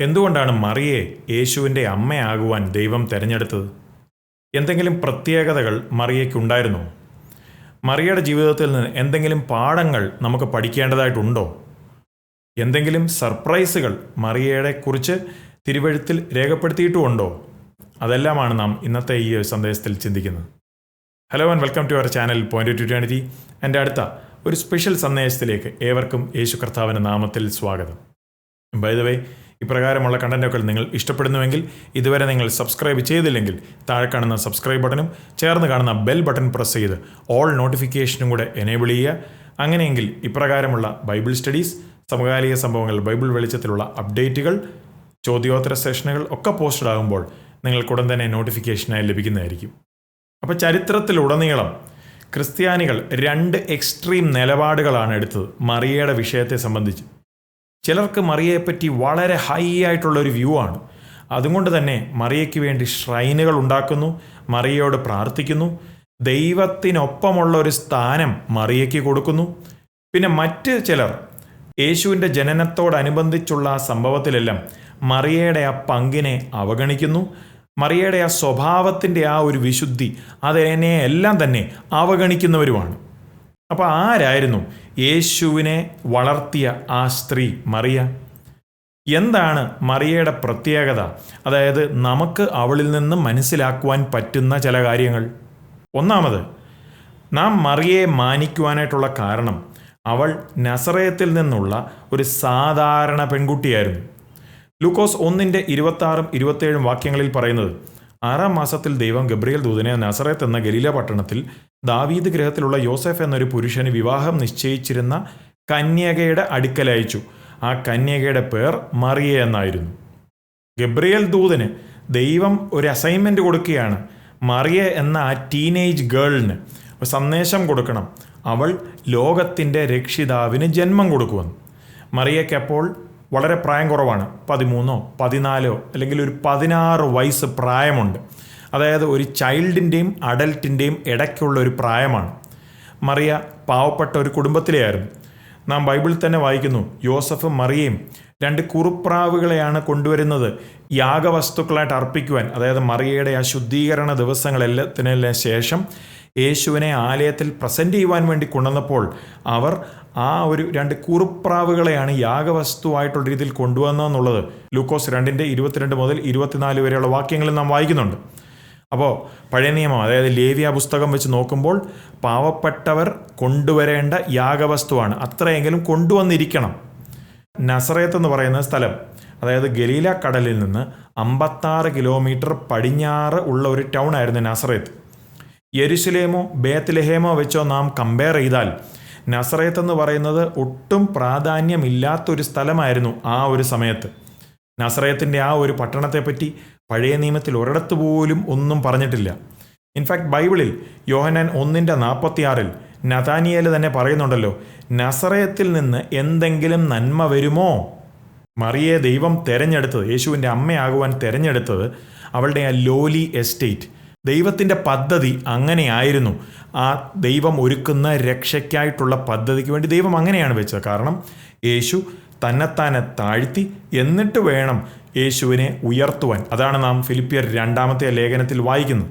എന്തുകൊണ്ടാണ് മറിയെ യേശുവിന്റെ അമ്മയാകുവാൻ ദൈവം തിരഞ്ഞെടുത്തത്? എന്തെങ്കിലും പ്രത്യേകതകൾ മറിയയ്ക്കുണ്ടായിരുന്നോ? മറിയയുടെ ജീവിതത്തിൽ നിന്ന് എന്തെങ്കിലും പാഠങ്ങൾ നമുക്ക് പഠിക്കേണ്ടതായിട്ടുണ്ടോ? എന്തെങ്കിലും സർപ്രൈസുകൾ മറിയയുടെ കുറിച്ച് തിരുവഴുത്തിൽ രേഖപ്പെടുത്തിയിട്ടുമുണ്ടോ അതെല്ലാമാണ് നാം ഇന്നത്തെ ഈ സന്ദേശത്തിൽ ചിന്തിക്കുന്നത്. Hello and welcome to our channel point two twenty എന്റെ അടുത്ത ഒരു സ്പെഷ്യൽ സന്ദേശത്തിലേക്ക് ഏവർക്കും യേശു കർത്താവിന്റെ നാമത്തിൽ സ്വാഗതം. ബൈ ദ വേ ഇപ്രകാരമുള്ള കണ്ടന്റുകൾ നിങ്ങൾ ഇഷ്ടപ്പെടുന്നുവെങ്കിൽ ഇതുവരെ നിങ്ങൾ സബ്സ്ക്രൈബ് ചെയ്തില്ലെങ്കിൽ താഴെ കാണുന്ന സബ്സ്ക്രൈബ് ബട്ടണും ചേർന്ന് കാണുന്ന ബെൽ ബട്ടൺ പ്രസ് ചെയ്ത് ഓൾ നോട്ടിഫിക്കേഷനും കൂടെ എനേബിൾ ചെയ്യുക. അങ്ങനെയെങ്കിൽ ഇപ്രകാരമുള്ള ബൈബിൾ സ്റ്റഡീസ് സമകാലിക സംഭവങ്ങൾ ബൈബിൾ വെളിച്ചത്തിലുള്ള അപ്ഡേറ്റുകൾ ചോദ്യോത്തര സെഷനുകൾ ഒക്കെ പോസ്റ്റഡ് ആകുമ്പോൾ നിങ്ങൾക്കുടൻ തന്നെ നോട്ടിഫിക്കേഷനായി ലഭിക്കുന്നതായിരിക്കും. അപ്പോൾ ചരിത്രത്തിലുടനീളം ക്രിസ്ത്യാനികൾ രണ്ട് എക്സ്ട്രീം നിലപാടുകളാണ് എടുത്തത്. മറിയയുടെ വിഷയത്തെ സംബന്ധിച്ച്. ചിലർക്ക് മറിയയെപ്പറ്റി വളരെ ഹൈ ആയിട്ടുള്ള ഒരു വ്യൂ ആണ്. അതുകൊണ്ട് തന്നെ മറിയയ്ക്ക് വേണ്ടി ഷ്രൈനുകൾ ഉണ്ടാക്കുന്നു മറിയയോട് പ്രാർത്ഥിക്കുന്നു. ദൈവത്തിനൊപ്പമുള്ള ഒരു സ്ഥാനം മറിയയ്ക്ക് കൊടുക്കുന്നു. പിന്നെ മറ്റ് ചിലർ യേശുവിന്റെ ജനനത്തോടനുബന്ധിച്ചുള്ള ആ സംഭവത്തിലെല്ലാം മറിയയുടെ ആ പങ്കിനെ അവഗണിക്കുന്നു. മറിയയുടെ ആ സ്വഭാവത്തിന്റെ ആ ഒരു വിശുദ്ധി അതിനെ എല്ലാം തന്നെ അവഗണിക്കുന്നവരുമാണ്. അപ്പോൾ ആരായിരുന്നു യേശുവിനെ വളർത്തിയ ആ സ്ത്രീ മറിയ? എന്താണ് മറിയയുടെ പ്രത്യേകത? അതായത് നമുക്ക് അവളിൽ നിന്ന് മനസ്സിലാക്കുവാൻ പറ്റുന്ന ചില കാര്യങ്ങൾ. ഒന്നാമത് നാം മറിയെ മാനിക്കുവാനായിട്ടുള്ള കാരണം അവൾ നസറയത്തിൽ നിന്നുള്ള ഒരു സാധാരണ പെൺകുട്ടിയായിരുന്നു. ലൂക്കോസ് ഒന്നിന്റെ ഇരുപത്താറും ഇരുപത്തേഴും വാക്യങ്ങളിൽ പറയുന്നത് ആറാം മാസത്തിൽ ദൈവം ഗബ്രിയൽ ദൂതനെ നസറത്ത് എന്ന ഗലീല പട്ടണത്തിൽ ദാവീദ് ഗ്രഹത്തിലുള്ള യോസെഫ് എന്നൊരു പുരുഷന് വിവാഹം നിശ്ചയിച്ചിരുന്ന കന്യകയുടെ അടുക്കലയച്ചു ആ കന്യകയുടെ പേർ മറിയ എന്നായിരുന്നു. ഗബ്രിയൽ ദൂതന് ദൈവം ഒരു അസൈൻമെന്റ് കൊടുക്കുകയാണ്. മറിയ എന്ന ആ ടീനേജ് ഗേളിന് സന്ദേശം കൊടുക്കണം. അവൾ ലോകത്തിന്റെ രക്ഷിതാവിന് ജന്മം കൊടുക്കുമെന്ന്. മറിയയ്ക്ക് അപ്പോൾ വളരെ പ്രായം കുറവാണ്. പതിമൂന്നോ പതിനാലോ അല്ലെങ്കിൽ ഒരു പതിനാറ് വയസ്സ് പ്രായമുണ്ട്. അതായത് ഒരു ചൈൽഡിന്റെയും അഡൽട്ടിന്റെയും ഇടയ്ക്കുള്ള ഒരു പ്രായമാണ്. മറിയ പാവപ്പെട്ട ഒരു കുടുംബത്തിലെയായിരുന്നു. നാം ബൈബിളിൽ തന്നെ വായിക്കുന്നു യോസഫും മറിയയും രണ്ട് കുറുപ്രാവുകളെയാണ് കൊണ്ടുവരുന്നത് യാഗവസ്തുക്കളായിട്ട് അർപ്പിക്കുവാൻ. അതായത് മറിയയുടെ ആ ശുദ്ധീകരണ ദിവസങ്ങളെല്ലാത്തിനെല്ലാം ശേഷം യേശുവിനെ ആലയത്തിൽ പ്രസന്റ് ചെയ്യുവാൻ വേണ്ടി കൊണ്ടുവന്നപ്പോൾ അവർ ആ ഒരു രണ്ട് കുറുപ്രാവുകളെയാണ് യാഗവസ്തുവായിട്ടുള്ള രീതിയിൽ കൊണ്ടുവന്നതെന്നുള്ളത് ലൂക്കോസ് രണ്ടിന്റെ ഇരുപത്തിരണ്ട് മുതൽ ഇരുപത്തിനാല് വരെയുള്ള വാക്യങ്ങളിൽ നാം വായിക്കുന്നുണ്ട്. അപ്പോൾ പഴയ നിയമം അതായത് ലേവ്യ പുസ്തകം വെച്ച് നോക്കുമ്പോൾ പാവപ്പെട്ടവർ കൊണ്ടുവരേണ്ട യാഗവസ്തുവാണ്. അത്രയെങ്കിലും കൊണ്ടുവന്നിരിക്കണം. നസറേത്ത് എന്ന് പറയുന്ന സ്ഥലം അതായത് ഗലീല കടലിൽ നിന്ന് അമ്പത്താറ് കിലോമീറ്റർ പടിഞ്ഞാറ് ഉള്ള ഒരു ടൗൺ ആയിരുന്നു നസറേത്ത്. യെരുസലേമോ ബേത്ത്ലഹേമോ വെച്ചോ നാം കമ്പയർ ചെയ്താൽ നസറേത്ത് എന്ന് പറയുന്നത് ഒട്ടും പ്രാധാന്യമില്ലാത്തൊരു സ്ഥലമായിരുന്നു ആ ഒരു സമയത്ത്. നസറേത്തിന്റെ ആ ഒരു പട്ടണത്തെപ്പറ്റി പഴയ നിയമത്തിൽ ഒരിടത്ത് പോലും ഒന്നും പറഞ്ഞിട്ടില്ല. ഇൻഫാക്ട് ബൈബിളിൽ യോഹനാൻ ഒന്നിന്റെ നാൽപ്പത്തിയാറിൽ നതാനിയേൽ തന്നെ പറയുന്നുണ്ടല്ലോ നസറയത്തിൽ നിന്ന് എന്തെങ്കിലും നന്മ വരുമോ? മറിയെ ദൈവം തെരഞ്ഞെടുത്തത് യേശുവിന്റെ അമ്മയാകുവാൻ തെരഞ്ഞെടുത്തത് അവളുടെ ആ ലോലി എസ്റ്റേറ്റ്. ദൈവത്തിന്റെ പദ്ധതി അങ്ങനെയായിരുന്നു. ആ ദൈവം ഒരുക്കുന്ന രക്ഷയ്ക്കായിട്ടുള്ള പദ്ധതിക്ക് വേണ്ടി ദൈവം അങ്ങനെയാണ് വെച്ചത്. കാരണം യേശു തന്നെത്താനെ താഴ്ത്തി എന്നിട്ട് വേണം യേശുവിനെ ഉയർത്തുവാൻ. അതാണ് നാം ഫിലിപ്പിയർ രണ്ടാമത്തെ ലേഖനത്തിൽ വായിക്കുന്നത്.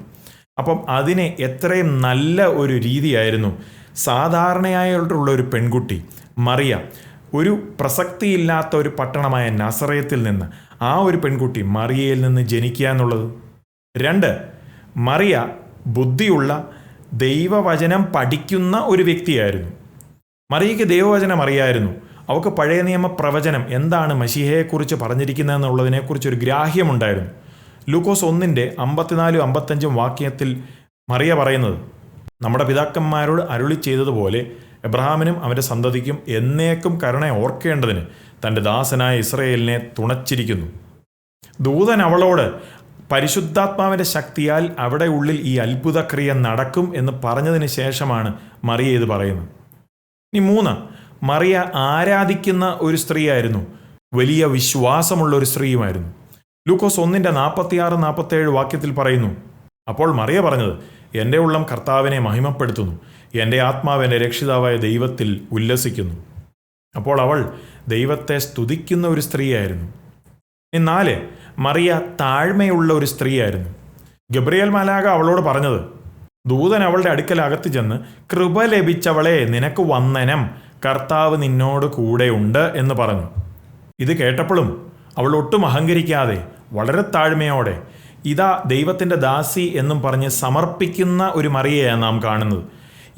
അപ്പം അതിനെ എത്രയും നല്ല ഒരു രീതിയായിരുന്നു. സാധാരണയായിട്ടുള്ള ഒരു പെൺകുട്ടി മറിയ ഒരു പ്രസക്തിയില്ലാത്ത ഒരു പട്ടണമായ നസറയത്തിൽ നിന്ന് ആ ഒരു പെൺകുട്ടി മറിയയിൽ നിന്ന് ജനിക്കുക എന്നുള്ളത്. രണ്ട് മറിയ ബുദ്ധിയുള്ള ദൈവവചനം പഠിക്കുന്ന ഒരു വ്യക്തിയായിരുന്നു. മറിയയ്ക്ക് ദൈവവചനം അറിയായിരുന്നു. അവൾക്ക് പഴയ നിയമ പ്രവചനം എന്താണ് മഷിഹയെക്കുറിച്ച് പറഞ്ഞിരിക്കുന്നതെന്നുള്ളതിനെക്കുറിച്ച് ഒരു ഗ്രാഹ്യമുണ്ടായിരുന്നു. ലൂക്കോസ് ഒന്നിന്റെ അമ്പത്തിനാലും അമ്പത്തഞ്ചും വാക്യത്തിൽ മറിയ പറയുന്നത് നമ്മുടെ പിതാക്കന്മാരോട് അരുളി ചെയ്തതുപോലെ എബ്രഹാമിനും അവന്റെ സന്തതിക്കും എന്നേക്കും കരുണ ഓർക്കേണ്ടതിന് തന്റെ ദാസനായ ഇസ്രയേലിനെ തുണച്ചിരിക്കുന്നു. ദൂതൻ അവളോട് പരിശുദ്ധാത്മാവിന്റെ ശക്തിയാൽ അവിടെ ഉള്ളിൽ ഈ അത്ഭുതക്രിയ നടക്കും എന്ന് പറഞ്ഞതിന് ശേഷമാണ് മറിയ ഇത് പറയുന്നത്. ഇനി മൂന്ന് മറിയ ആരാധിക്കുന്ന ഒരു സ്ത്രീയായിരുന്നു. വലിയ വിശ്വാസമുള്ള ഒരു സ്ത്രീയുമായിരുന്നു. ലൂക്കോസ് ഒന്നിന്റെ നാൽപ്പത്തിയാറ് നാൽപ്പത്തേഴ് വാക്യത്തിൽ പറയുന്നു അപ്പോൾ മറിയ പറഞ്ഞത് എന്റെ ഉള്ളം കർത്താവിനെ മഹിമപ്പെടുത്തുന്നു. എന്റെ ആത്മാവ് എന്റെ രക്ഷിതാവായ ദൈവത്തിൽ ഉല്ലസിക്കുന്നു. അപ്പോൾ അവൾ ദൈവത്തെ സ്തുതിക്കുന്ന ഒരു സ്ത്രീയായിരുന്നു. എന്നാൽ നാല് മറിയ താഴ്മയുള്ള ഒരു സ്ത്രീയായിരുന്നു. ഗബ്രിയൽ മാലാക അവളോട് പറഞ്ഞത് ദൂതൻ അവളുടെ അടുക്കൽ അകത്ത് ചെന്ന് കൃപ ലഭിച്ചവളെ നിനക്ക് വന്ദനം. കർത്താവ് നിന്നോട് കൂടെയുണ്ട് എന്ന് പറഞ്ഞു. ഇത് കേട്ടപ്പോഴും അവൾ ഒട്ടും അഹങ്കരിക്കാതെ വളരെ താഴ്മയോടെ ഇതാ ദൈവത്തിന്റെ ദാസി എന്നും പറഞ്ഞ് സമർപ്പിക്കുന്ന ഒരു മറിയയാണ് നാം കാണുന്നത്.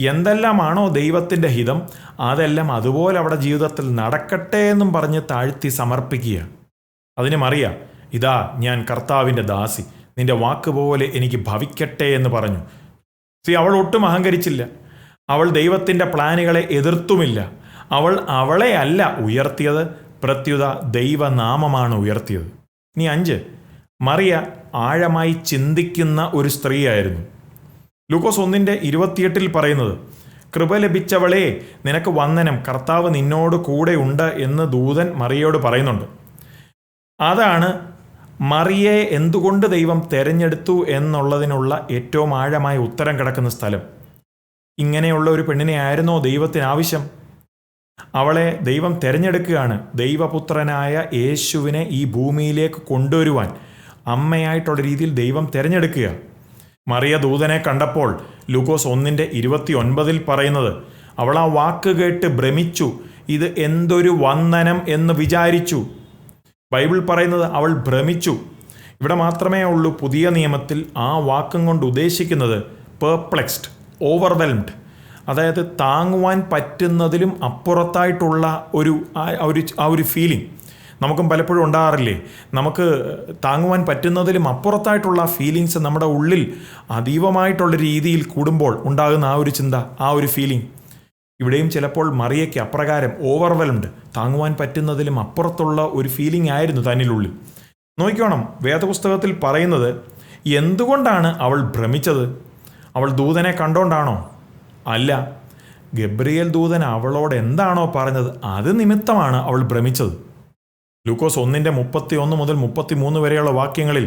എന്തെല്ലാമാണോ ദൈവത്തിന്റെ ഹിതം അതെല്ലാം അതുപോലെ അവിടെ ജീവിതത്തിൽ നടക്കട്ടെ എന്നും പറഞ്ഞ് താഴ്ത്തി സമർപ്പിക്കുക. അതിന് മറിയ ഇതാ ഞാൻ കർത്താവിന്റെ ദാസി നിന്റെ വാക്കുപോലെ എനിക്ക് ഭവിക്കട്ടെ എന്ന് പറഞ്ഞു. സി അവൾ ഒട്ടും അഹങ്കരിച്ചില്ല. അവൾ ദൈവത്തിന്റെ പ്ലാനുകളെ എതിർത്തുമില്ല. അവൾ അവളെ അല്ല ഉയർത്തിയത് പ്രത്യുത ദൈവനാമമാണ് ഉയർത്തിയത്. ഇനി അഞ്ച്. മറിയ ആഴമായി ചിന്തിക്കുന്ന ഒരു സ്ത്രീയായിരുന്നു. ലൂക്കോസ് ഒന്നിന്റെ ഇരുപത്തിയെട്ടിൽ പറയുന്നത് കൃപ ലഭിച്ചവളെ നിനക്ക് വന്ദനം. കർത്താവ് നിന്നോട് കൂടെ ഉണ്ട് എന്ന് ദൂതൻ മറിയയോട് പറയുന്നുണ്ട്. അതാണ് മറിയെ എന്തുകൊണ്ട് ദൈവം തെരഞ്ഞെടുത്തു എന്നുള്ളതിനുള്ള ഏറ്റവും ആഴമായ ഉത്തരം കിടക്കുന്ന സ്ഥലം. ഇങ്ങനെയുള്ള ഒരു പെണ്ണിനെ ആയിരുന്നോ ദൈവത്തിന് ആവശ്യം? അവളെ ദൈവം തിരഞ്ഞെടുക്കുകയാണ്. ദൈവപുത്രനായ യേശുവിനെ ഈ ഭൂമിയിലേക്ക് കൊണ്ടുവരുവാൻ അമ്മയായിട്ടുള്ള രീതിയിൽ ദൈവം തിരഞ്ഞെടുക്കുക. മറിയ ദൂതനെ കണ്ടപ്പോൾ ലൂക്കോസ് ഒന്നിന്റെ ഇരുപത്തി ഒൻപതിൽ പറയുന്നത് അവൾ ആ വാക്ക് കേട്ട് ഭ്രമിച്ചു. ഇത് എന്തൊരു വന്ദനം എന്ന് വിചാരിച്ചു. ബൈബിൾ പറയുന്നത് അവൾ ഭ്രമിച്ചു. ഇവിടെ മാത്രമേ ഉള്ളൂ പുതിയ നിയമത്തിൽ ആ വാക്കും കൊണ്ട് ഉദ്ദേശിക്കുന്നത് പേർപ്ലെക്സ്ഡ്. ഓവർവെൽംഡ് അതായത് താങ്ങുവാൻ പറ്റുന്നതിലും അപ്പുറത്തായിട്ടുള്ള ഒരു ആ- ഒരു ഫീലിംഗ് നമുക്കും പലപ്പോഴും ഉണ്ടാകാറില്ലേ? നമുക്ക് താങ്ങുവാൻ പറ്റുന്നതിലും അപ്പുറത്തായിട്ടുള്ള ഫീലിങ്സ് നമ്മുടെ ഉള്ളിൽ അതീവമായിട്ടുള്ള രീതിയിൽ കൂടുമ്പോൾ ഉണ്ടാകുന്ന ആ ഒരു ചിന്ത ആ ഒരു ഫീലിംഗ് ഇവിടെയും ചിലപ്പോൾ മറിയയ്ക്ക് അപ്രകാരം ഓവർവെൽംഡ് താങ്ങുവാൻ പറ്റുന്നതിലും അപ്പുറത്തുള്ള ഒരു ഫീലിംഗ് ആയിരുന്നു തന്നിലുള്ളിൽ നോക്കിക്കോണം വേദപുസ്തകത്തിൽ പറയുന്നത് എന്തുകൊണ്ടാണ് അവൾ ഭ്രമിച്ചത്? അവൾ ദൂതനെ കണ്ടോണ്ടാണോ? അല്ല. ഗബ്രിയേൽ ദൂതൻ അവളോട് എന്താണോ പറഞ്ഞത് അത് നിമിത്തമാണ് അവൾ ഭ്രമിച്ചത്. ലൂക്കോസ് ഒന്നിന്റെ മുപ്പത്തി ഒന്ന് മുതൽ മുപ്പത്തി മൂന്ന് വരെയുള്ള വാക്യങ്ങളിൽ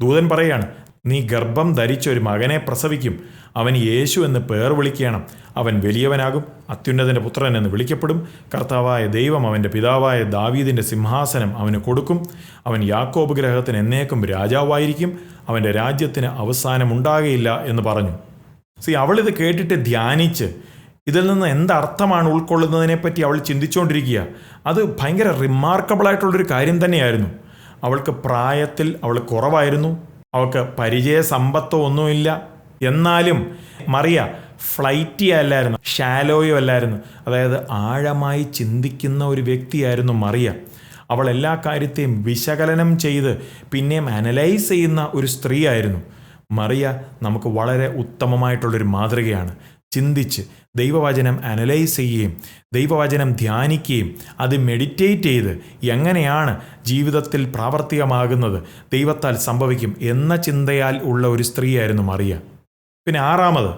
ദൂതൻ പറയാണ് നീ ഗർഭം ധരിച്ച ഒരു മകനെ പ്രസവിക്കും. അവൻ യേശു എന്ന് പേർ വിളിക്കണം. അവൻ വലിയവനാകും. അത്യുന്നതന്റെ പുത്രൻ എന്ന് വിളിക്കപ്പെടും. കർത്താവായ ദൈവം അവന്റെ പിതാവായ ദാവീദിന്റെ സിംഹാസനം അവന് കൊടുക്കും. അവൻ യാക്കോബ് ഗ്രഹത്തിന് എന്നേക്കും രാജാവായിരിക്കും. അവന്റെ രാജ്യത്തിന് അവസാനമുണ്ടാകയില്ല എന്ന് പറഞ്ഞു. സി അവളിത് കേട്ടിട്ട് ധ്യാനിച്ച് ഇതിൽ നിന്ന് എന്തർത്ഥമാണ് ഉൾക്കൊള്ളുന്നതിനെപ്പറ്റി അവൾ ചിന്തിച്ചുകൊണ്ടിരിക്കുക അത് ഭയങ്കര റിമാർക്കബിളായിട്ടുള്ളൊരു കാര്യം തന്നെയായിരുന്നു. അവൾക്ക് പ്രായത്തിൽ അവൾ കുറവായിരുന്നു. അവൾക്ക് പരിചയ സമ്പത്തോ ഒന്നുമില്ല. എന്നാലും മറിയ ഫ്ലൈറ്റി അല്ലായിരുന്നു ഷാലോയോ അല്ലായിരുന്നു. അതായത് ആഴമായി ചിന്തിക്കുന്ന ഒരു വ്യക്തിയായിരുന്നു മറിയ. അവൾ എല്ലാ കാര്യത്തെയും വിശകലനം ചെയ്ത് പിന്നെയും അനലൈസ് ചെയ്യുന്ന ഒരു സ്ത്രീയായിരുന്നു. മറിയ നമുക്ക് വളരെ ഉത്തമമായിട്ടുള്ളൊരു മാതൃകയാണ്. ചിന്തിച്ച് ദൈവവചനം അനലൈസ് ചെയ്യുകയും ദൈവവചനം ധ്യാനിക്കുകയും അത് മെഡിറ്റേറ്റ് ചെയ്ത് എങ്ങനെയാണ് ജീവിതത്തിൽ പ്രാവർത്തികമാകുന്നത് ദൈവത്താൽ സംഭവിക്കും എന്ന ചിന്തയാൽ ഉള്ള ഒരു സ്ത്രീയായിരുന്നു മറിയ. പിന്നെ ആറാമത്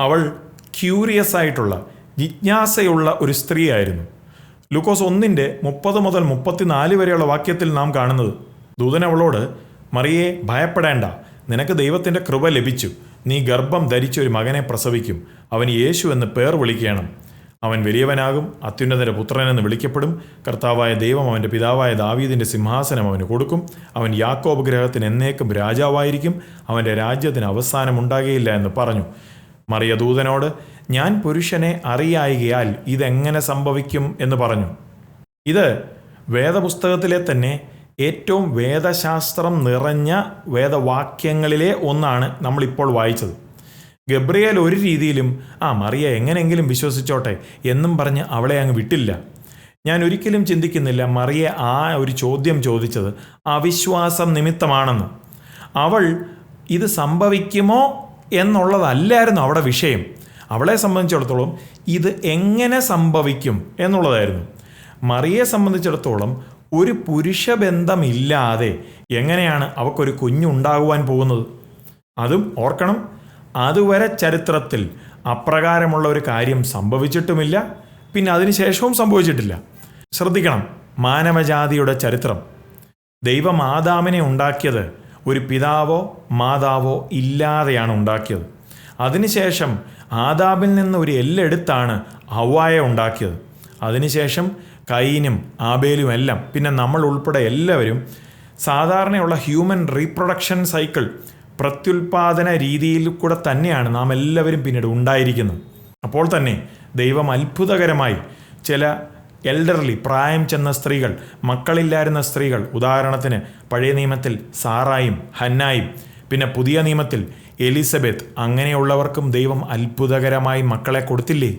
അവൾ ക്യൂരിയസ് ആയിട്ടുള്ള ജിജ്ഞാസയുള്ള ഒരു സ്ത്രീയായിരുന്നു. ലൂക്കോസ് ഒന്നിന്റെ മുപ്പത് മുതൽ മുപ്പത്തിനാല് വരെയുള്ള വാക്യത്തിൽ നാം കാണുന്നത് ദൂതൻ അവളോട് മറിയെ ഭയപ്പെടേണ്ട. നിനക്ക് ദൈവത്തിന്റെ കൃപ ലഭിച്ചു. നീ ഗർഭം ധരിച്ച ഒരു മകനെ പ്രസവിക്കും. അവൻ യേശു എന്ന് പേർ വിളിക്കണം. അവൻ വലിയവനാകും അത്യുന്നതന്റെ പുത്രനെന്ന് വിളിക്കപ്പെടും. കർത്താവായ ദൈവം അവന്റെ പിതാവായ ദാവീദിന്റെ സിംഹാസനം അവന് കൊടുക്കും. അവൻ യാക്കോബ് ഗ്രഹത്തിന് എന്നേക്കും രാജാവായിരിക്കും. അവന്റെ രാജ്യത്തിന് അവസാനമുണ്ടാകുകയില്ല എന്ന് പറഞ്ഞു. മറിയ ദൂതനോട് ഞാൻ പുരുഷനെ അറിയായികയാൽ ഇതെങ്ങനെ സംഭവിക്കും? എന്ന് പറഞ്ഞു. ഇത് വേദപുസ്തകത്തിലെ തന്നെ ഏറ്റവും വേദശാസ്ത്രം നിറഞ്ഞ വേദവാക്യങ്ങളിലെ ഒന്നാണ് നമ്മളിപ്പോൾ വായിച്ചത്. ഗബ്രിയേൽ ഒരു രീതിയിലും ആ മറിയ എങ്ങനെയെങ്കിലും വിശ്വസിച്ചോട്ടെ എന്നും പറഞ്ഞ് അവളെ അങ്ങ് വിട്ടില്ല. ഞാൻ ഒരിക്കലും ചിന്തിക്കുന്നില്ല മറിയ ആ ഒരു ചോദ്യം ചോദിച്ചത് അവിശ്വാസം നിമിത്തമാണെന്ന്. അവൾ ഇത് സംഭവിക്കുമോ എന്നുള്ളതല്ലായിരുന്നു അവിടെ വിഷയം. അവളെ സംബന്ധിച്ചിടത്തോളം ഇത് എങ്ങനെ സംഭവിക്കും എന്നുള്ളതായിരുന്നു. മറിയെ സംബന്ധിച്ചിടത്തോളം ഒരു പുരുഷ ബന്ധമില്ലാതെ എങ്ങനെയാണ് അവക്കൊരു കുഞ്ഞുണ്ടാകുവാൻ പോകുന്നത്? അതും ഓർക്കണം അതുവരെ ചരിത്രത്തിൽ അപ്രകാരമുള്ള ഒരു കാര്യം സംഭവിച്ചിട്ടുമില്ല പിന്നെ അതിനുശേഷവും സംഭവിച്ചിട്ടില്ല. ശ്രദ്ധിക്കണം മാനവജാതിയുടെ ചരിത്രം. ദൈവം ഉണ്ടാക്കിയത് ഒരു പിതാവോ മാതാവോ ഇല്ലാതെയാണ് ഉണ്ടാക്കിയത്. അതിനുശേഷം ആദാബിൽ നിന്ന് ഒരു എല്ലെടുത്താണ് ഹവായ ഉണ്ടാക്കിയത്. അതിനുശേഷം കൈനും ആബേലും എല്ലാം പിന്നെ നമ്മൾ ഉൾപ്പെടെ എല്ലാവരും സാധാരണയുള്ള ഹ്യൂമൻ റീപ്രൊഡക്ഷൻ സൈക്കിൾ പ്രത്യുൽപാദന രീതിയിൽ കൂടെ തന്നെയാണ് നാം എല്ലാവരും പിന്നീട് ഉണ്ടായിരിക്കുന്നത്. അപ്പോൾ തന്നെ ദൈവം അത്ഭുതകരമായി ചില എൽഡർലി പ്രായം ചെന്ന സ്ത്രീകൾ മക്കളില്ലായിരുന്ന സ്ത്രീകൾ ഉദാഹരണത്തിന് പഴയ നിയമത്തിൽ സാറായും ഹന്നായും പിന്നെ പുതിയ നിയമത്തിൽ എലിസബത്ത് അങ്ങനെയുള്ളവർക്കും ദൈവം അത്ഭുതകരമായി മക്കളെ കൊടുത്തില്ലേ?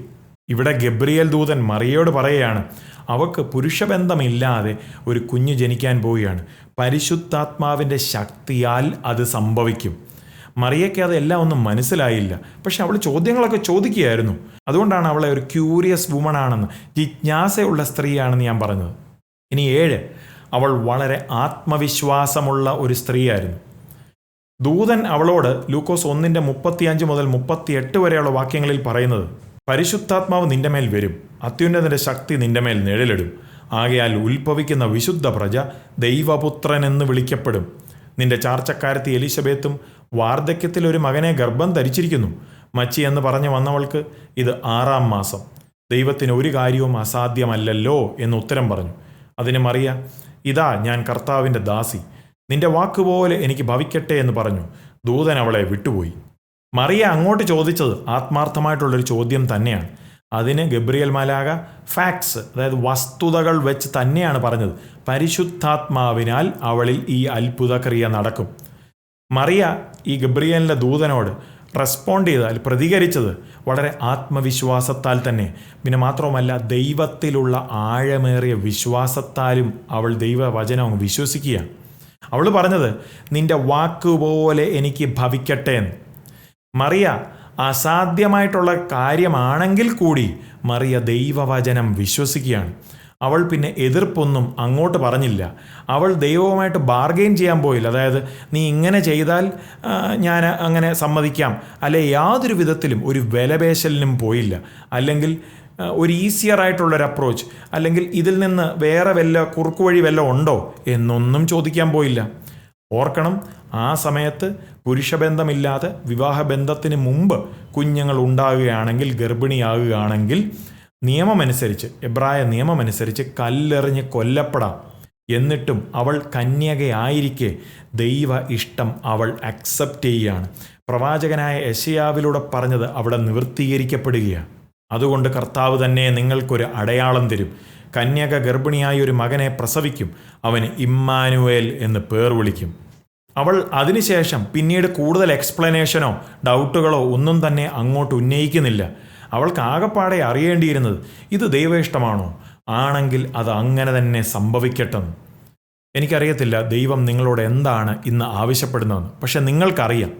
ഇവിടെ ഗബ്രിയേൽ ദൂതൻ മറിയയോട് പറയുകയാണ് അവക്ക് പുരുഷബന്ധമില്ലാതെ ഒരു കുഞ്ഞ് ജനിക്കാൻ പോവുകയാണ്. പരിശുദ്ധാത്മാവിന്റെ ശക്തിയാൽ അത് സംഭവിക്കും. മറിയയ്ക്ക് അതെല്ലാം ഒന്നും മനസ്സിലായില്ല. പക്ഷെ അവൾ ചോദ്യങ്ങളൊക്കെ ചോദിക്കുകയായിരുന്നു. അതുകൊണ്ടാണ് അവളെ ഒരു ക്യൂരിയസ് വുമൺ ആണെന്ന് ജിജ്ഞാസയുള്ള സ്ത്രീയാണെന്ന് ഞാൻ പറഞ്ഞത്. ഇനി ഏഴ് അവൾ വളരെ ആത്മവിശ്വാസമുള്ള ഒരു സ്ത്രീയായിരുന്നു. ദൂതൻ അവളോട് ലൂക്കോസ് ഒന്നിന്റെ മുപ്പത്തിയഞ്ച് മുതൽ മുപ്പത്തിയെട്ട് വരെയുള്ള വാക്യങ്ങളിൽ പറയുന്നത് പരിശുദ്ധാത്മാവ് നിന്റെ മേൽ വരും. അത്യുന്നതിന്റെ ശക്തി നിന്റെ മേൽ നിഴലിടും. ആകയാൽ ഉത്ഭവിക്കുന്ന വിശുദ്ധ പ്രജ ദൈവപുത്രൻ എന്ന് വിളിക്കപ്പെടും. നിന്റെ ചാർച്ചക്കാരത്തി എലിസബേത്തും വാർദ്ധക്യത്തിൽ ഒരു മകനെ ഗർഭം ധരിച്ചിരിക്കുന്നു. മച്ചി എന്ന് പറഞ്ഞു വന്നവൾക്ക് ഇത് ആറാം മാസം. ദൈവത്തിന് ഒരു കാര്യവും അസാധ്യമല്ലല്ലോ എന്ന് ഉത്തരം പറഞ്ഞു. അതിന് മറിയ ഇതാ ഞാൻ കർത്താവിന്റെ ദാസി. നിന്റെ വാക്കുപോലെ എനിക്ക് ഭവിക്കട്ടെ എന്ന് പറഞ്ഞു. ദൂതൻ അവളെ വിട്ടുപോയി. മറിയ അങ്ങോട്ട് ചോദിച്ചത് ആത്മാർത്ഥമായിട്ടുള്ളൊരു ചോദ്യം തന്നെയാണ്. അതിന് ഗബ്രിയൽ മാലാക ഫാക്ട്സ് അതായത് വസ്തുതകൾ വെച്ച് തന്നെയാണ് പറഞ്ഞത്. പരിശുദ്ധാത്മാവിനാൽ അവളിൽ ഈ അത്ഭുതക്രിയ നടക്കും. മറിയ ഈ ഗബ്രിയലിന്റെ ദൂതനോട് റെസ്പോണ്ട് ചെയ്താൽ പ്രതികരിച്ചത് വളരെ ആത്മവിശ്വാസത്താൽ തന്നെ. പിന്നെ മാത്രവുമല്ല ദൈവത്തിലുള്ള ആഴമേറിയ വിശ്വാസത്താലും അവൾ ദൈവവചനം അങ്ങ് വിശ്വസിക്കുകയാണ്. അവൾ പറഞ്ഞത് നിന്റെ വാക്കുപോലെ എനിക്ക് ഭവിക്കട്ടെ എന്ന്. മറിയ അസാധ്യമായിട്ടുള്ള കാര്യമാണെങ്കിൽ കൂടി മറിയ ദൈവവചനം വിശ്വസിക്കുകയാണ്. അവൾ പിന്നെ എതിർപ്പൊന്നും അങ്ങോട്ട് പറഞ്ഞില്ല. അവൾ ദൈവവുമായിട്ട് ബാർഗെയിൻ ചെയ്യാൻ പോയില്ല. അതായത് നീ ഇങ്ങനെ ചെയ്താൽ ഞാൻ അങ്ങനെ സമ്മതിക്കാം. അല്ലെ യാതൊരു വിധത്തിലും ഒരു വിലപേശലിനും പോയില്ല. അല്ലെങ്കിൽ ഒരു ഈസിയർ ആയിട്ടുള്ളൊരു അപ്രോച്ച് അല്ലെങ്കിൽ ഇതിൽ നിന്ന് വേറെ വല്ല കുറുക്കുവഴി വല്ല ഉണ്ടോ എന്നൊന്നും ചോദിക്കാൻ പോയില്ല. ഓർക്കണം ആ സമയത്ത് പുരുഷബന്ധമില്ലാതെ വിവാഹബന്ധത്തിന് മുമ്പ് കുഞ്ഞുങ്ങൾ ഉണ്ടാകുകയാണെങ്കിൽ ഗർഭിണിയാകുകയാണെങ്കിൽ നിയമമനുസരിച്ച് എബ്രായ നിയമമനുസരിച്ച് കല്ലെറിഞ്ഞ് കൊല്ലപ്പെടാം. എന്നിട്ടും അവൾ കന്യകയായിരിക്കെ ദൈവ ഇഷ്ടം അവൾ അക്സെപ്റ്റ് ചെയ്യുകയാണ് പ്രവാചകനായ യശയാവിലൂടെ പറഞ്ഞത് അവിടെ നിവൃത്തീകരിക്കപ്പെടുകയാണ്. അതുകൊണ്ട് കർത്താവ് തന്നെ നിങ്ങൾക്കൊരു അടയാളം തരും. കന്യക ഗർഭിണിയായ ഒരു മകനെ പ്രസവിക്കും. അവന് ഇമ്മാനുവേൽ എന്ന് പേർ വിളിക്കും. അവൾ അതിനുശേഷം പിന്നീട് കൂടുതൽ എക്സ്പ്ലനേഷനോ ഡൗട്ടുകളോ ഒന്നും തന്നെ അങ്ങോട്ട് ഉന്നയിക്കുന്നില്ല. അവൾക്ക് ആകപ്പാടെ അറിയേണ്ടിയിരുന്നത് ഇത് ദൈവ ഇഷ്ടമാണോ ആണെങ്കിൽ അത് അങ്ങനെ തന്നെ സംഭവിക്കട്ടെന്ന്. എനിക്കറിയത്തില്ല ദൈവം നിങ്ങളോട് എന്താണ് ഇന്ന് ആവശ്യപ്പെടുന്നതെന്ന് പക്ഷെ നിങ്ങൾക്കറിയാം.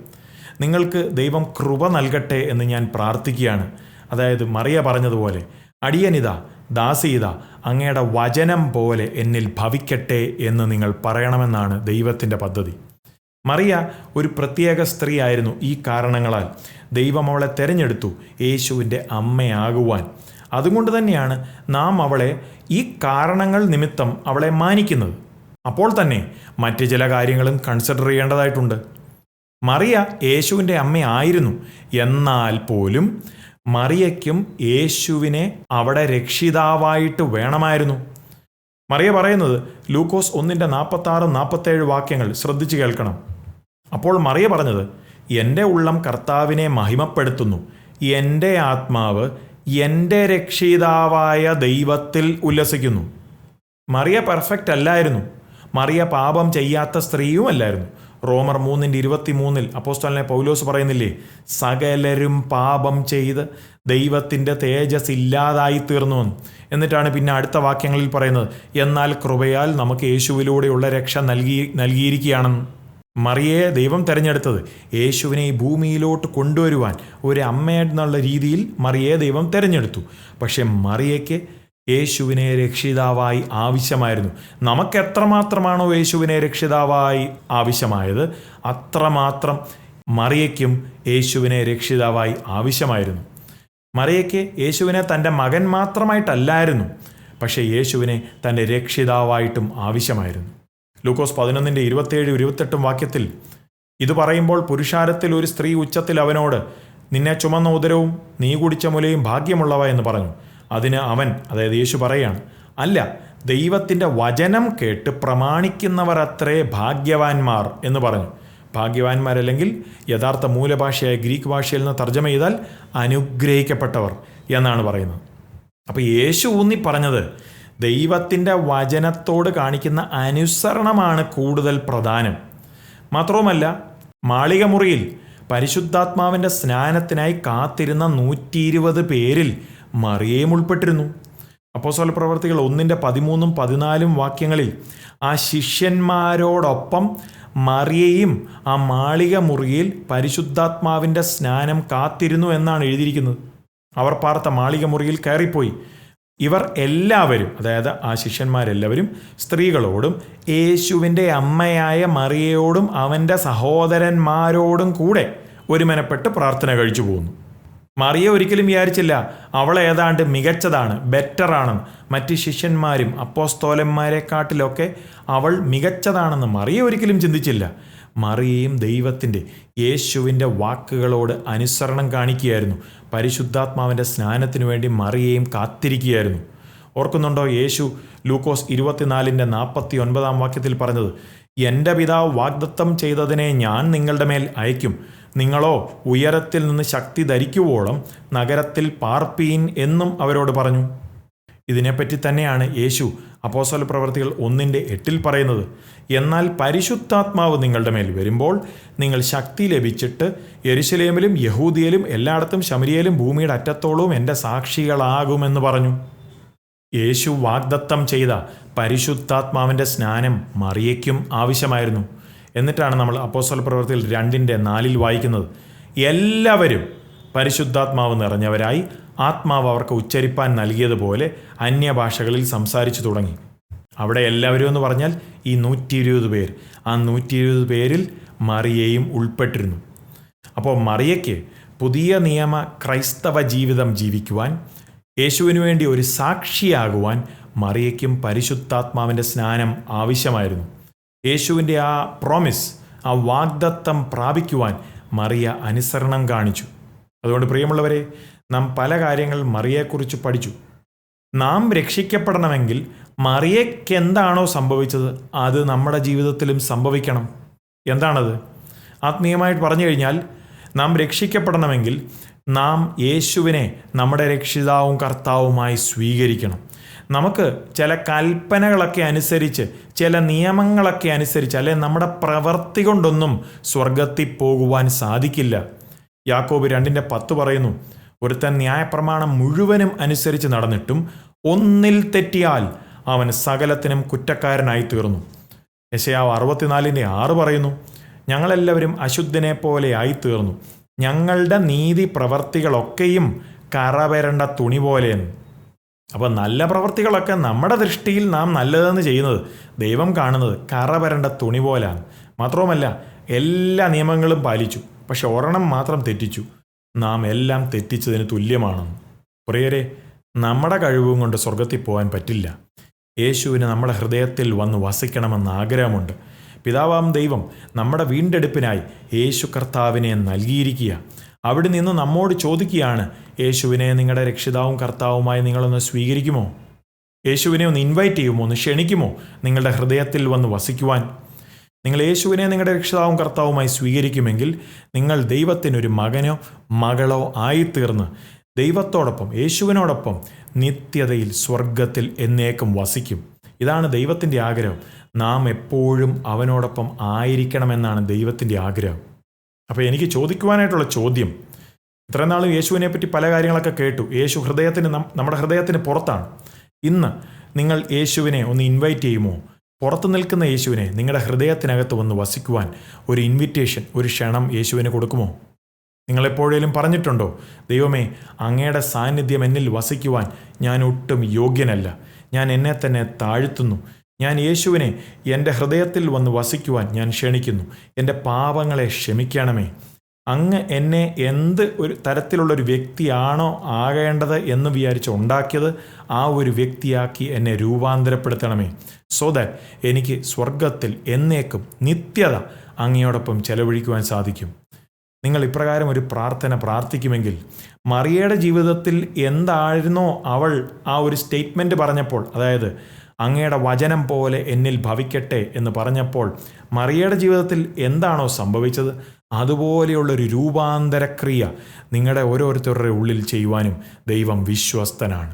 നിങ്ങൾക്ക് ദൈവം കൃപ നൽകട്ടെ എന്ന് ഞാൻ പ്രാർത്ഥിക്കുകയാണ്. അതായത് മറിയ പറഞ്ഞതുപോലെ അടിയനിത ദാസീത അങ്ങയുടെ വചനം പോലെ എന്നിൽ ഭവിക്കട്ടെ എന്ന് നിങ്ങൾ പറയണമെന്നാണ് ദൈവത്തിന്റെ പദ്ധതി. മറിയ ഒരു പ്രത്യേക സ്ത്രീ ആയിരുന്നു ഈ കാരണങ്ങളാൽ. ദൈവം അവളെ തിരഞ്ഞെടുത്തു യേശുവിന്റെ അമ്മയാകുവാൻ. അതുകൊണ്ട് തന്നെയാണ് നാം അവളെ ഈ കാരണങ്ങൾ നിമിത്തം അവളെ മാനിക്കുന്നത്. അപ്പോൾ തന്നെ മറ്റ് ചില കാര്യങ്ങളും കൺസിഡർ ചെയ്യേണ്ടതായിട്ടുണ്ട്. മറിയ യേശുവിന്റെ അമ്മയായിരുന്നു എന്നാൽ പോലും മറിയയ്ക്കും യേശുവിനെ അവിടെ രക്ഷിതാവായിട്ട് വേണമായിരുന്നു. മറിയ പറയുന്നത് ലൂക്കോസ് ഒന്നിന്റെ നാൽപ്പത്താറ് നാൽപ്പത്തേഴ് വാക്യങ്ങൾ ശ്രദ്ധിച്ചു കേൾക്കണം. അപ്പോൾ മറിയ പറഞ്ഞത് എന്റെ ഉള്ളം കർത്താവിനെ മഹിമപ്പെടുത്തുന്നു. എന്റെ ആത്മാവ് എന്റെ രക്ഷിതാവായ ദൈവത്തിൽ ഉല്ലസിക്കുന്നു. മറിയ പെർഫെക്റ്റ് അല്ലായിരുന്നു. മറിയ പാപം ചെയ്യാത്ത സ്ത്രീയും അല്ലായിരുന്നു. റോമർ മൂന്നിന്റെ ഇരുപത്തി മൂന്നിൽ അപ്പോസ്റ്റലിനെ പൗലോസ് പറയുന്നില്ലേ സകലരും പാപം ചെയ്ത് ദൈവത്തിന്റെ തേജസ് ഇല്ലാതായി തീർന്നു എന്ന്. എന്നിട്ടാണ് പിന്നെ അടുത്ത വാക്യങ്ങളിൽ പറയുന്നത് എന്നാൽ കൃപയാൽ നമുക്ക് യേശുവിലൂടെയുള്ള രക്ഷ നൽകി നൽകിയിരിക്കുകയാണെന്ന്. മറിയയെ ദൈവം തിരഞ്ഞെടുത്തത് യേശുവിനെ ഈ ഭൂമിയിലോട്ട് കൊണ്ടുവരുവാൻ. ഒരു അമ്മയെന്നുള്ള രീതിയിൽ മറിയയെ ദൈവം തിരഞ്ഞെടുത്തു. പക്ഷെ മറിയയ്ക്ക് യേശുവിനെ രക്ഷിതാവായി ആവശ്യമായിരുന്നു. നമുക്ക് എത്രമാത്രമാണോ യേശുവിനെ രക്ഷിതാവായി ആവശ്യമായത് അത്രമാത്രം മറിയയ്ക്കും യേശുവിനെ രക്ഷിതാവായി ആവശ്യമായിരുന്നു. മറിയയ്ക്ക് യേശുവിനെ തന്റെ മകൻ മാത്രമായിട്ടല്ലായിരുന്നു പക്ഷേ യേശുവിനെ തന്റെ രക്ഷിതാവായിട്ടും ആവശ്യമായിരുന്നു. ലൂക്കോസ് പതിനൊന്നിന്റെ ഇരുപത്തേഴ് ഇരുപത്തെട്ടും വാക്യത്തിൽ ഇത് പറയുമ്പോൾ പുരുഷാരത്തിൽ ഒരു സ്ത്രീ ഉച്ചത്തിൽ അവനോട് നിന്നെ ചുമന്ന ഉദരവും നീ കുടിച്ച മുലയും ഭാഗ്യമുള്ളവ എന്ന് പറഞ്ഞു. അതിന് അവൻ അതായത് യേശു പറയാണ് അല്ല ദൈവത്തിന്റെ വചനം കേട്ട് പ്രമാണിക്കുന്നവർ അത്രേ ഭാഗ്യവാന്മാർ എന്ന് പറഞ്ഞു. ഭാഗ്യവാന്മാരല്ലെങ്കിൽ യഥാർത്ഥ മൂലഭാഷയായ ഗ്രീക്ക് ഭാഷയിൽ നിന്ന് തർജമ ചെയ്താൽ അനുഗ്രഹിക്കപ്പെട്ടവർ എന്നാണ് പറയുന്നത്. അപ്പോൾ യേശു ഊന്നി പറഞ്ഞത് ദൈവത്തിന്റെ വചനത്തോട് കാണിക്കുന്ന അനുസരണമാണ് കൂടുതൽ പ്രധാനം. മാത്രവുമല്ല മാളികമുറിയിൽ പരിശുദ്ധാത്മാവിന്റെ സ്നാനത്തിനായി കാത്തിരുന്ന നൂറ്റി ഇരുപത് പേരിൽ മറിയേയും ഉൾപ്പെട്ടിരുന്നു. അപ്പോസോല പ്രവർത്തികൾ ഒന്നിന്റെ പതിമൂന്നും പതിനാലും വാക്യങ്ങളിൽ ആ ശിഷ്യന്മാരോടൊപ്പം മറിയയും ആ മാളിക മുറിയിൽ പരിശുദ്ധാത്മാവിന്റെ സ്നാനം കാത്തിരുന്നു എന്നാണ് എഴുതിയിരിക്കുന്നത്. അവർ പാർത്ത മാളിക മുറിയിൽ കയറിപ്പോയി. ഇവർ എല്ലാവരും അതായത് ആ ശിഷ്യന്മാരെല്ലാവരും സ്ത്രീകളോടും യേശുവിന്റെ അമ്മയായ മറിയയോടും അവന്റെ സഹോദരന്മാരോടും കൂടെ ഒരുമനപ്പെട്ട് പ്രാർത്ഥന കഴിച്ചു പോകുന്നു മറിയ ഒരിക്കലും വിചാരിച്ചില്ല അവൾ ഏതാണ്ട് മികച്ചതാണ് ബെറ്ററാണെന്ന്. മറ്റ് ശിഷ്യന്മാരും അപ്പോസ്തോലന്മാരെക്കാട്ടിലൊക്കെ അവൾ മികച്ചതാണെന്ന് മറിയ ഒരിക്കലും ചിന്തിച്ചില്ല. മറിയയും ദൈവത്തിന്റെ യേശുവിന്റെ വാക്കുകളോട് അനുസരണം കാണിക്കുകയായിരുന്നു. പരിശുദ്ധാത്മാവിന്റെ സ്നാനത്തിനു വേണ്ടി മറിയയും കാത്തിരിക്കുകയായിരുന്നു. ഓർക്കുന്നുണ്ടോ? യേശു ലൂക്കോസ് ഇരുപത്തിനാലിന്റെ നാൽപ്പത്തി ഒൻപതാം വാക്യത്തിൽ പറഞ്ഞത് എന്റെ പിതാവ് വാഗ്ദത്തം ചെയ്തതിനെ ഞാൻ നിങ്ങളുടെ മേൽ അയക്കും നിങ്ങളോ ഉയരത്തിൽ നിന്ന് ശക്തി ധരിക്കുവോളം നഗരത്തിൽ പാർപ്പീൻ എന്നും അവരോട് പറഞ്ഞു. ഇതിനെപ്പറ്റി തന്നെയാണ് യേശു അപ്പോസ്തല പ്രവർത്തികൾ ഒന്നിന്റെ എട്ടിൽ പറയുന്നത് എന്നാൽ പരിശുദ്ധാത്മാവ് നിങ്ങളുടെ മേൽ വരുമ്പോൾ നിങ്ങൾ ശക്തി ലഭിച്ചിട്ട് യെരുശലേമിലും യഹൂദിയയിലും എല്ലായിടത്തും ശമരിയയിലും ഭൂമിയുടെ അറ്റത്തോളവും എന്റെ സാക്ഷികളാകുമെന്ന് പറഞ്ഞു. യേശു വാഗ്ദത്തം ചെയ്ത പരിശുദ്ധാത്മാവിന്റെ സ്നാനം മറിയയ്ക്കും ആവശ്യമായിരുന്നു. എന്നിട്ടാണ് നമ്മൾ അപ്പോസ്വല പ്രവർത്തിയിൽ രണ്ടിന്റെ നാലിൽ വായിക്കുന്നത് എല്ലാവരും പരിശുദ്ധാത്മാവ് നിറഞ്ഞവരായി ആത്മാവ് അവർക്ക് ഉച്ചരിപ്പാൻ നൽകിയതുപോലെ അന്യഭാഷകളിൽ സംസാരിച്ചു തുടങ്ങി. അവിടെ എല്ലാവരും എന്ന് പറഞ്ഞാൽ ഈ നൂറ്റി ഇരുപത് പേർ. ആ നൂറ്റി ഇരുപത് പേരിൽ മറിയയും ഉൾപ്പെട്ടിരുന്നു. അപ്പോൾ മറിയയ്ക്ക് പുതിയ നിയമ ക്രൈസ്തവ ജീവിതം ജീവിക്കുവാൻ യേശുവിനു വേണ്ടി ഒരു സാക്ഷിയാകുവാൻ മറിയയ്ക്കും പരിശുദ്ധാത്മാവിന്റെ സ്നാനം ആവശ്യമായിരുന്നു. യേശുവിന്റെ ആ പ്രോമിസ് ആ വാഗ്ദത്തം പ്രാപിക്കുവാൻ മറിയ അനുസരണം കാണിച്ചു. അതുകൊണ്ട് പ്രിയമുള്ളവരെ നാം പല കാര്യങ്ങൾ മറിയയെക്കുറിച്ച് പഠിച്ചു. നാം രക്ഷിക്കപ്പെടണമെങ്കിൽ മറിയയ്ക്ക് എന്താണോ സംഭവിച്ചത് അത് നമ്മുടെ ജീവിതത്തിലും സംഭവിക്കണം. എന്താണത്? ആത്മീയമായിട്ട് പറഞ്ഞു കഴിഞ്ഞാൽ നാം രക്ഷിക്കപ്പെടണമെങ്കിൽ നാം യേശുവിനെ നമ്മുടെ രക്ഷിതാവും കർത്താവുമായി സ്വീകരിക്കണം. നമുക്ക് ചില കൽപ്പനകളൊക്കെ അനുസരിച്ച് ചില നിയമങ്ങളൊക്കെ അനുസരിച്ച് അല്ലെ നമ്മുടെ പ്രവൃത്തി കൊണ്ടൊന്നും സ്വർഗത്തിൽ പോകുവാൻ സാധിക്കില്ല. യാക്കോബ് രണ്ടിന്റെ പത്ത് പറയുന്നു ഒരുത്തൻ ന്യായപ്രമാണം മുഴുവനും അനുസരിച്ച് നടന്നിട്ടും ഒന്നിൽ തെറ്റിയാൽ അവൻ സകലത്തിനും കുറ്റക്കാരനായി തീർന്നു യശയാവ് അറുപത്തിനാലിന്റെ ആറ് പറയുന്നു ഞങ്ങളെല്ലാവരും അശുദ്ധനെ പോലെ ആയിത്തീർന്നു ഞങ്ങളുടെ നീതി പ്രവർത്തികളൊക്കെയും കറവരണ്ട തുണി പോലെയെന്ന് അപ്പോൾ നല്ല പ്രവർത്തികളൊക്കെ നമ്മുടെ ദൃഷ്ടിയിൽ നാം നല്ലതെന്ന് ചെയ്യുന്നത് ദൈവം കാണുന്നത് കറവരണ്ട തുണി പോലാണ്. മാത്രവുമല്ല എല്ലാ നിയമങ്ങളും പാലിച്ചു. പക്ഷെ ഒരെണ്ണം മാത്രം തെറ്റിച്ചു. നാം എല്ലാം തെറ്റിച്ചതിന് തുല്യമാണെന്ന്. പ്രിയരെ നമ്മുടെ കഴിവും കൊണ്ട് സ്വർഗത്തിൽ പോകാൻ പറ്റില്ല. യേശുവിന് നമ്മുടെ ഹൃദയത്തിൽ വന്ന് വസിക്കണമെന്ന് ആഗ്രഹമുണ്ട്. പിതാവാം ദൈവം നമ്മുടെ വീണ്ടെടുപ്പിനായി യേശു കർത്താവിനെ നൽകിയിരിക്കുക. അവിടെ നിന്ന് നമ്മോട് ചോദിക്കുകയാണ് യേശുവിനെ നിങ്ങളുടെ രക്ഷിതാവും കർത്താവുമായി നിങ്ങളൊന്ന് സ്വീകരിക്കുമോ? യേശുവിനെ ഒന്ന് ഇൻവൈറ്റ് ചെയ്യുമോ? ഒന്ന് ക്ഷണിക്കുമോ? നിങ്ങളുടെ ഹൃദയത്തിൽ വന്ന് വസിക്കുവാൻ നിങ്ങൾ യേശുവിനെ നിങ്ങളുടെ രക്ഷിതാവും കർത്താവുമായി സ്വീകരിക്കുമെങ്കിൽ നിങ്ങൾ ദൈവത്തിനൊരു മകനോ മകളോ ആയിത്തീർന്ന് ദൈവത്തോടൊപ്പം യേശുവിനോടൊപ്പം നിത്യതയിൽ സ്വർഗത്തിൽ എന്നേക്കും വസിക്കും. ഇതാണ് ദൈവത്തിന്റെ ആഗ്രഹം. നാം എപ്പോഴും അവനോടൊപ്പം ആയിരിക്കണമെന്നാണ് ദൈവത്തിന്റെ ആഗ്രഹം. അപ്പോൾ എനിക്ക് ചോദിക്കുവാനായിട്ടുള്ള ചോദ്യം. ഇത്രയും നാളും യേശുവിനെ പറ്റി പല കാര്യങ്ങളൊക്കെ കേട്ടു. യേശു ഹൃദയത്തിന് നമ്മുടെ ഹൃദയത്തിന് പുറത്താണ്. ഇന്ന് നിങ്ങൾ യേശുവിനെ ഒന്ന് ഇൻവൈറ്റ് ചെയ്യുമോ? പുറത്ത് നിൽക്കുന്ന യേശുവിനെ നിങ്ങളുടെ ഹൃദയത്തിനകത്ത് വന്ന് വസിക്കുവാൻ ഒരു ഇൻവിറ്റേഷൻ ഒരു ക്ഷണം യേശുവിന് കൊടുക്കുമോ? നിങ്ങളെപ്പോഴേലും പറഞ്ഞിട്ടുണ്ടോ? ദൈവമേ അങ്ങയുടെ സാന്നിധ്യം എന്നിൽ വസിക്കുവാൻ ഞാൻ ഒട്ടും യോഗ്യനല്ല. ഞാൻ എന്നെ തന്നെ താഴ്ത്തുന്നു. ഞാൻ യേശുവിനെ എന്റെ ഹൃദയത്തിൽ വന്ന് വസിക്കുവാൻ ഞാൻ ക്ഷണിക്കുന്നു. എന്റെ പാപങ്ങളെ ക്ഷമിക്കണമേ. അങ്ങ് എന്നെ എന്ത് ഒരു തരത്തിലുള്ള ഒരു വ്യക്തിയാണോ ആകേണ്ടത് എന്ന് വിചാരിച്ച് ഉണ്ടാക്കിയത് ആ ഒരു വ്യക്തിയാക്കി എന്നെ രൂപാന്തരപ്പെടുത്തണമേ. സോ ദാറ്റ് എനിക്ക് സ്വർഗത്തിൽ എന്നേക്കും നിത്യത അങ്ങയോടൊപ്പം ചെലവഴിക്കുവാൻ സാധിക്കും. നിങ്ങൾ ഇപ്രകാരം ഒരു പ്രാർത്ഥന പ്രാർത്ഥിക്കുമെങ്കിൽ മറിയയുടെ ജീവിതത്തിൽ എന്തായിരുന്നോ അവൾ ആ ഒരു സ്റ്റേറ്റ്മെന്റ് പറഞ്ഞപ്പോൾ അതായത് അങ്ങയുടെ വചനം പോലെ എന്നിൽ ഭവിക്കട്ടെ എന്ന് പറഞ്ഞപ്പോൾ മറിയയുടെ ജീവിതത്തിൽ എന്താണോ സംഭവിച്ചത്? അതുപോലെയുള്ളൊരു രൂപാന്തരക്രിയ നിങ്ങളുടെ ഓരോരുത്തരുടെ ഉള്ളിൽ ചെയ്യുവാനും ദൈവം വിശ്വസ്തനാണ്.